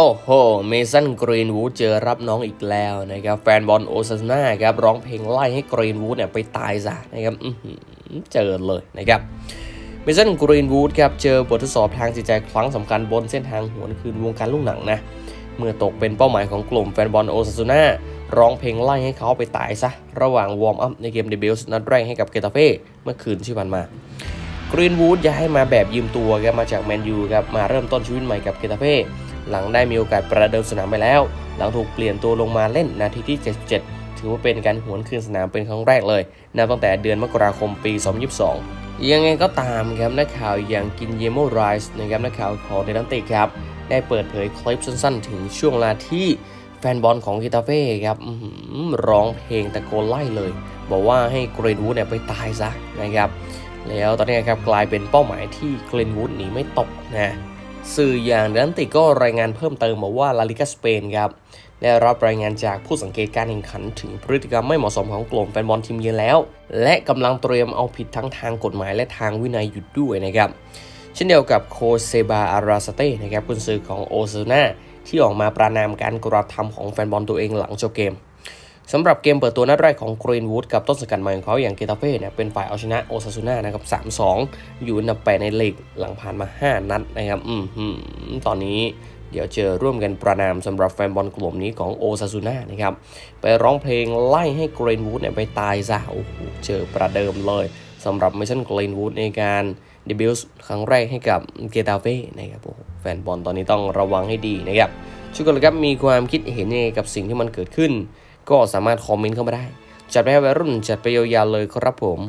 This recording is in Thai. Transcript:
โอ้โห เมสันกรีนวูดเจอรับน้องอีกแล้วนะครับ แฟนบอลโอซาน่าครับร้องเพลงไล่ให้กรีนวูดเนี่ยไปตายซะนะครับเจอเลยนะครับ เมสันกรีนวูดครับเจอบททดสอบทางจิตใจครั้งสำคัญบนเส้นทางหวนคืนวงการลูกหนังนะ เมื่อตกเป็นเป้าหมายของกลุ่มแฟนบอลโอซาน่าร้องเพลงไล่ให้เขาไปตายซะ ระหว่างวอร์มอัพในเกมเดบิวต์นัดแรกให้กับเกตาเฟ่เมื่อคืนที่ผ่านมากรีนวูดย้ายมาแบบยืมตัวครับมาจากแมนยูครับมาเริ่มต้นชีวิตใหม่กับเกตาเฟ่ หลังได้มีโอกาสประเดิมสนามไปแล้ว หลังถูกเปลี่ยนตัวลงมาเล่นนาทีที่ 77 ถือว่าเป็นการหวนคืนสนามเป็นครั้งแรกเลยนับตั้งแต่เดือนมกราคมปี 2022 ยังไงก็ตามครับนักข่าวอย่างกินเยโมไรส์นะครับนักข่าวของเดลันติครับได้เปิดเผยคลิปสั้นๆ ถึงช่วงเวลาที่แฟนบอลของกิตาเฟ่ครับร้องเพลงตะโกนไล่เลย บอกว่าให้เกรนวูดเนี่ยไปตายซะนะครับ แล้วตอนนี้ครับกลายเป็นเป้าหมายที่เกรนวูดหนีไม่ตกนะ สื่ออย่างเดนติก็รายงานเพิ่มเติมบอกว่าลาลิกาสเปนครับได้รับรายงานจากผู้สังเกตการแข่งขันถึงพฤติกรรมไม่เหมาะสมของกลุ่มแฟนบอลทีมเยือนแล้ว และกำลังเตรียมเอาผิดทั้งทางกฎหมายและทางวินัยอยู่ด้วยนะครับ เช่นเดียวกับโคเซบาอาราสเต้นะครับกุนซือของโอซาน่าที่ออกมาประนามการกระทำของแฟนบอลตัวเองหลังจบเกม สำหรับเกมเปิดตัวนัดแรกของกรีนวูดกับต้นสังกัดใหม่ของเขาอย่างเกตาเฟ่เนี่ยเป็นฝ่ายเอาชนะโอซาซูน่านะครับ 3-2 อยู่อันดับแปดในลีกหลังผ่านมา 5 นัดนะครับอืมตอนนี้เดี๋ยวเจอร่วมกันประนามสำหรับแฟนบอลกลุ่มนี้ของโอซาซูน่านะครับ ไปร้องเพลงไล่ให้กรีนวูดเนี่ยไปตายซะโอ้โหเจอประเดิมเลยสำหรับเมชชั่นกรีนวูดในการเดบิวต์ครั้งแรกให้กับเกตาเฟ่นะครับโอ้แฟนบอลตอนนี้ต้องระวังให้ดีนะครับช่วยกันเลยครับมีความคิดเห็นยังไงกับสิ่งที่มันเกิดขึ้น ก็สามารถคอมเมนต์เข้ามาได้ จัดไปให้วัยรุ่นจัดไปยาวๆเลยครับผม